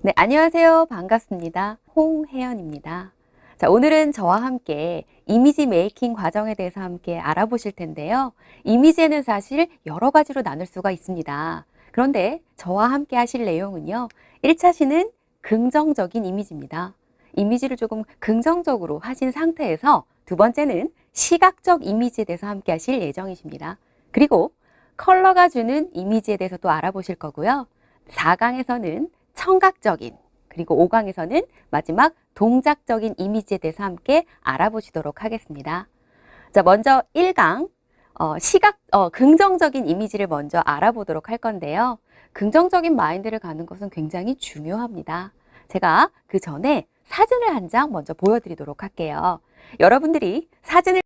네, 안녕하세요. 반갑습니다. 홍혜연입니다. 자, 오늘은 저와 함께 이미지 메이킹 과정에 대해서 함께 알아보실 텐데요. 이미지에는 사실 여러 가지로 나눌 수가 있습니다. 그런데 저와 함께 하실 내용은요. 1차 시는 긍정적인 이미지입니다. 이미지를 조금 긍정적으로 하신 상태에서 두 번째는 시각적 이미지에 대해서 함께 하실 예정이십니다. 그리고 컬러가 주는 이미지에 대해서 또 알아보실 거고요. 4강에서는 청각적인 그리고 5강에서는 마지막 동작적인 이미지에 대해서 함께 알아보시도록 하겠습니다. 자, 먼저 1강 어, 시각 어, 긍정적인 이미지를 먼저 알아보도록 할 건데요. 긍정적인 마인드를 가는 것은 굉장히 중요합니다. 제가 그 전에 사진을 한 장 먼저 보여드리도록 할게요. 여러분들이 사진을